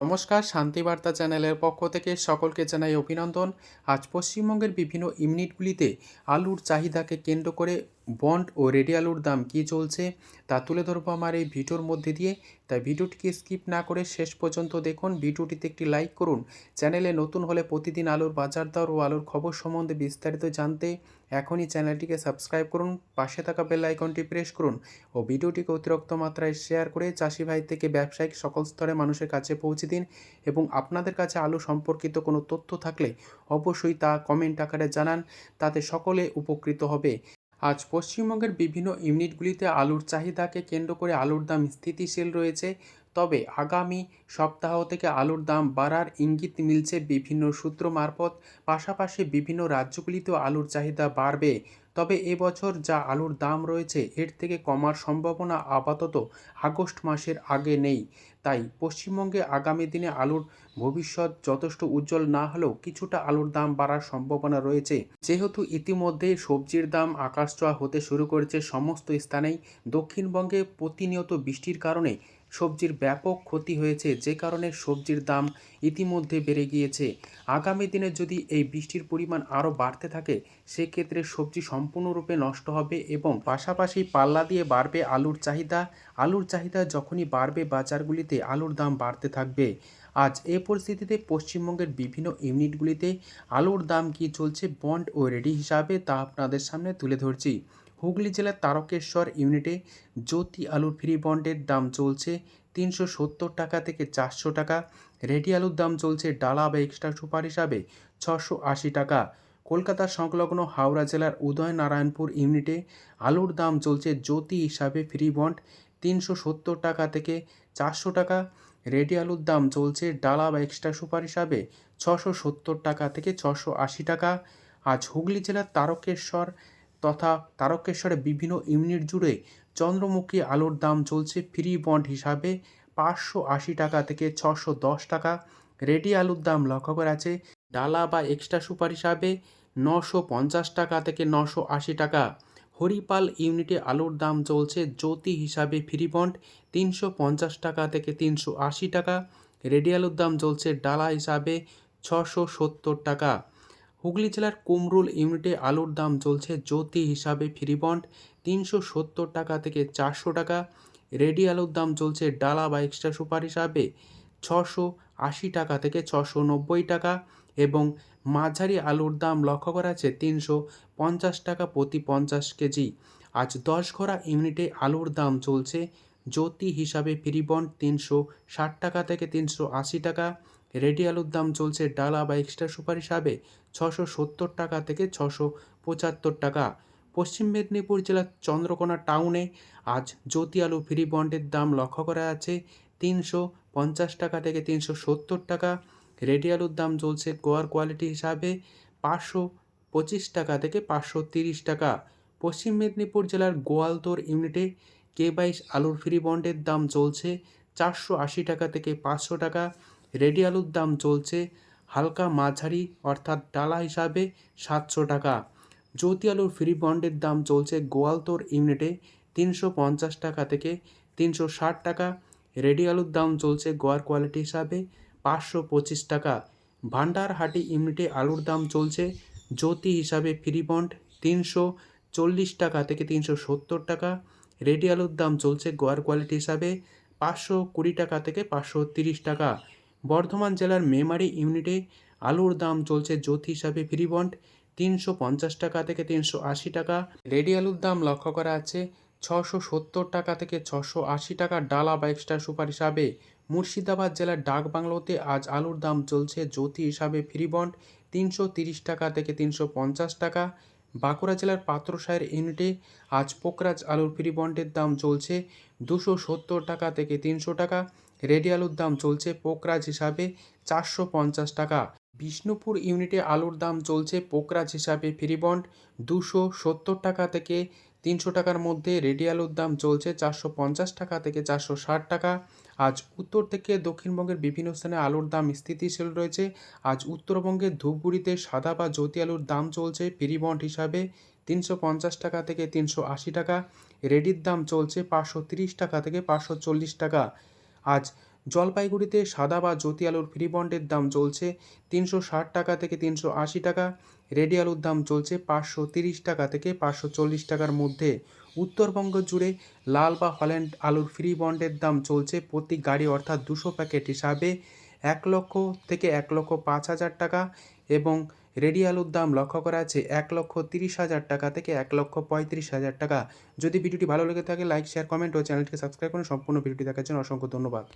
নমস্কার শান্তিবার্তা চ্যানেলের পক্ষ থেকে সকলকে জানাই অভিনন্দন। আজ পশ্চিমবঙ্গের বিভিন্ন ইউনিটগুলিতে আলুর চাহিদাকে কেন্দ্র করে বন্ড ও রেডি আলুর দাম কী চলছে তা তুলে ধরবো আমার এই ভিডিওর মধ্যে দিয়ে। তাই ভিডিওটিকে স্কিপ না করে শেষ পর্যন্ত দেখুন। ভিডিওটিতে একটি লাইক করুন। চ্যানেলে নতুন হলে প্রতিদিন আলুর বাজার দর ও আলুর খবর সম্বন্ধে বিস্তারিত জানতে এখনই চ্যানেলটিকে সাবস্ক্রাইব করুন। পাশে থাকা বেল আইকনটি প্রেস করুন ও ভিডিওটিকে অতিরিক্ত মাত্রায় শেয়ার করে চাষি ভাই থেকে ব্যবসায়িক সকল স্তরে মানুষের কাছে পৌঁছে দিন এবং আপনাদের কাছে আলু সম্পর্কিত কোনো তথ্য থাকলে অবশ্যই তা কমেন্ট আকারে জানান। তাতে সকলে উপকৃত হবে। আজ পশ্চিমবঙ্গের বিভিন্ন ইউনিটগুলিতে আলুর চাহিদাকে কেন্দ্র করে আলুর দাম স্থিতিশীল রয়েছে, তবে আগামী সপ্তাহ থেকে আলুর দাম বাড়ার ইঙ্গিত মিলছে বিভিন্ন সূত্র মারফত। পাশাপাশি বিভিন্ন রাজ্যগুলিতেও আলুর চাহিদা বাড়বে। তবে এবছর যা আলুর দাম রয়েছে, এর থেকে কমার সম্ভাবনা আপাতত আগস্ট মাসের আগে নেই। তাই পশ্চিমবঙ্গে আগামী দিনে আলুর ভবিষ্যৎ যথেষ্ট উজ্জ্বল না হলেও কিছুটা আলুর দাম বাড়ার সম্ভাবনা রয়েছে। যেহেতু ইতিমধ্যে সবজির দাম আকাশছোঁয়া হতে শুরু করেছে সমস্ত স্থানেই, দক্ষিণবঙ্গে প্রতিনিয়ত বৃষ্টির কারণে সবজির ব্যাপক ক্ষতি হয়েছে, যে কারণে সবজির দাম ইতিমধ্যে বেড়ে গিয়েছে। আগামী দিনে যদি এই বৃষ্টির পরিমাণ আরও বাড়তে থাকে, সেক্ষেত্রে সবজি সম্পূর্ণরূপে নষ্ট হবে এবং পাশাপাশি পাল্লা দিয়ে বাড়বে আলুর চাহিদা। আলুর চাহিদা যখনই বাড়বে, বাজারগুলিতে আলুর দাম বাড়তে থাকবে। আজ এ পরিস্থিতিতে পশ্চিমবঙ্গের বিভিন্ন ইউনিটগুলিতে আলুর দাম কী চলছে বন্ড ও রেডি হিসাবে তা আপনাদের সামনে তুলে ধরছি। হুগলি জেলার তারকেশ্বর ইউনিটে জ্যোতি আলুর ফ্রি বন্ডের দাম চলছে তিনশো সত্তর টাকা থেকে চারশো টাকা। রেডি আলুর দাম চলছে ডালা বা এক্সট্রা সুপার হিসাবে ছশো আশি টাকা। কলকাতা সংলগ্ন হাওড়া জেলার উদয়নারায়ণপুর ইউনিটে আলুর দাম চলছে জ্যোতি হিসাবে ফ্রি বন্ড। তিনশো সত্তর টাকা থেকে চারশো টাকা। রেডি আলুর দাম চলছে ডালা বা এক্সট্রা সুপার হিসাবে ছশো সত্তর টাকা থেকে ছশো আশি টাকা। আজ হুগলি জেলার তারকেশ্বর তথা তারকেশ্বরে বিভিন্ন ইউনিট জুড়ে চন্দ্রমুখী আলুর দাম চলছে ফ্রি বন্ড হিসাবে পাঁচশো আশি টাকা থেকে ছশো দশ টাকা। রেডি আলুর দাম লক্ষ্য করা আছে ডালা বা এক্সট্রা সুপার হিসাবে নশো পঞ্চাশ টাকা থেকে নশো আশি টাকা। হরিপাল ইউনিটে আলুর দাম চলছে জ্যোতি হিসাবে ফ্রি বন্ড তিনশো পঞ্চাশ টাকা থেকে তিনশো আশি টাকা। রেডি আলুর দাম চলছে ডালা হিসাবে ছশো সত্তর টাকা। হুগলি জেলার কুমরুল ইউনিটে আলুর দাম চলছে জ্যোতি হিসাবে ফ্রি বন্ড তিনশো সত্তর টাকা থেকে চারশো টাকা। রেডি আলুর দাম চলছে ডালা বা এক্সট্রা সুপার হিসাবে ছশো আশি টাকা থেকে ছশো নব্বই টাকা। এবং মাঝারি আলুর দাম লক্ষ্য করা আছে তিনশো পঞ্চাশ টাকা প্রতি পঞ্চাশ কেজি। আজ দশ ঘোড়া ইউনিটে আলুর দাম চলছে জ্যোতি হিসাবে ফ্রি বন্ড তিনশো ষাট টাকা থেকে তিনশো আশি টাকা। রেডি আলুর দাম চলছে ডালা বা এক্সট্রা সুপার হিসাবে ছশো সত্তর টাকা থেকে ছশো পঁচাত্তর টাকা। পশ্চিম মেদিনীপুর জেলার চন্দ্রকোনা টাউনে আজ জ্যোতি আলু ফ্রি বন্ডের দাম লক্ষ্য করা আছে তিনশো পঞ্চাশ টাকা থেকে তিনশো সত্তর টাকা। রেডি আলুর দাম চলছে গোয়ার কোয়ালিটি হিসাবে পাঁচশো পঁচিশ টাকা থেকে পাঁচশো তিরিশ টাকা। পশ্চিম মেদিনীপুর জেলার গোয়ালতোর ইউনিটে কে বাইশ আলুর ফ্রি বন্ডের দাম চলছে চারশো আশি টাকা থেকে পাঁচশো টাকা। রেডি আলুর দাম চলছে হালকা মাঝারি অর্থাৎ ডালা হিসাবে সাতশো টাকা। জ্যোতি আলুর ফ্রি বন্ডের দাম চলছে গোয়ালতোর ইউনিটে তিনশো পঞ্চাশ টাকা থেকে তিনশো ষাট টাকা। রেডি আলুর দাম চলছে গোয়ার কোয়ালিটি হিসাবে পাঁচশো পঁচিশ টাকা। ভান্ডারহাটি ইউনিটে আলুর দাম চলছে। জ্যোতি হিসাবে ফ্রি বন্ড তিনশো চল্লিশ টাকা থেকে তিনশো সত্তর টাকা। রেডি আলুর দাম চলছে গোয়ার কোয়ালিটি হিসাবে পাঁচশো কুড়ি টাকা থেকে পাঁচশো তিরিশ টাকা। বর্ধমান জেলার মেমারি ইউনিটে আলুর দাম চলছে জ্যোতি হিসাবে ফ্রি বন্ড তিনশো পঞ্চাশ টাকা থেকে তিনশো আশি টাকা। রেডি আলুর দাম লক্ষ্য করা আছে। ছশো সত্তর টাকা থেকে ছশো আশি টাকা ডালা বা এক্সট্রা সুপার হিসাবে। মুর্শিদাবাদ জেলার ডাক বাংলোতে আজ আলুর দাম চলছে জ্যোতি হিসাবে ফ্রি বন্ড তিনশো তিরিশ টাকা থেকে তিনশো পঞ্চাশ টাকা। বাঁকুড়া জেলার পাত্রসায়ের ইউনিটে আজ পোকরাজ আলুর ফ্রি বন্ডের দাম চলছে দুশো সত্তর টাকা থেকে তিনশো টাকা। রেডি আলুর দাম চলছে পোকরাজ হিসাবে চারশো পঞ্চাশ টাকা। বিষ্ণুপুর ইউনিটে আলুর দাম চলছে পোকরাজ হিসাবে ফ্রি বন্ড দুশো সত্তর টাকা থেকে তিনশো টাকার মধ্যে। রেডি আলুর দাম চলছে চারশো পঞ্চাশ টাকা থেকে চারশো ষাট টাকা। আজ উত্তর থেকে দক্ষিণবঙ্গের বিভিন্ন স্থানে আলুর দাম স্থিতিশীল রয়েছে। আজ উত্তরবঙ্গের ধূপগুড়িতে সাদা বা জ্যোতি আলুর দাম চলছে পিরিবন্ড হিসাবে তিনশো পঞ্চাশ টাকা থেকে তিনশো আশি টাকা। রেডির দাম চলছে পাঁচশো তিরিশ টাকা থেকে পাঁচশো চল্লিশ টাকা। আজ জলপাইগুড়িতে সাদা বা জ্যোতি আলুর ফ্রি বন্ডের দাম চলছে তিনশো ষাট টাকা থেকে তিনশো আশি টাকা। রেডি আলুর দাম চলছে পাঁচশো তিরিশ টাকা থেকে পাঁচশো চল্লিশ টাকার মধ্যে। উত্তরবঙ্গ জুড়ে লাল বা হল্যান্ড আলুর ফ্রি বন্ডের দাম চলছে প্রতি গাড়ি অর্থাৎ দুশো প্যাকেট হিসাবে এক লক্ষ থেকে এক লক্ষ পাঁচ হাজার টাকা এবং রেডি আলুর দাম লক্ষ্য করা আছে এক লক্ষ তিরিশ হাজার টাকা থেকে এক লক্ষ পঁয়ত্রিশ হাজার টাকা। যদি ভিডিওটি ভালো লেগে থাকে, লাইক, শেয়ার, কমেন্ট ও চ্যানেলটিকে সাবস্ক্রাইব করুন। সম্পূর্ণ ভিডিওটি দেখার জন্য অসংখ্য ধন্যবাদ।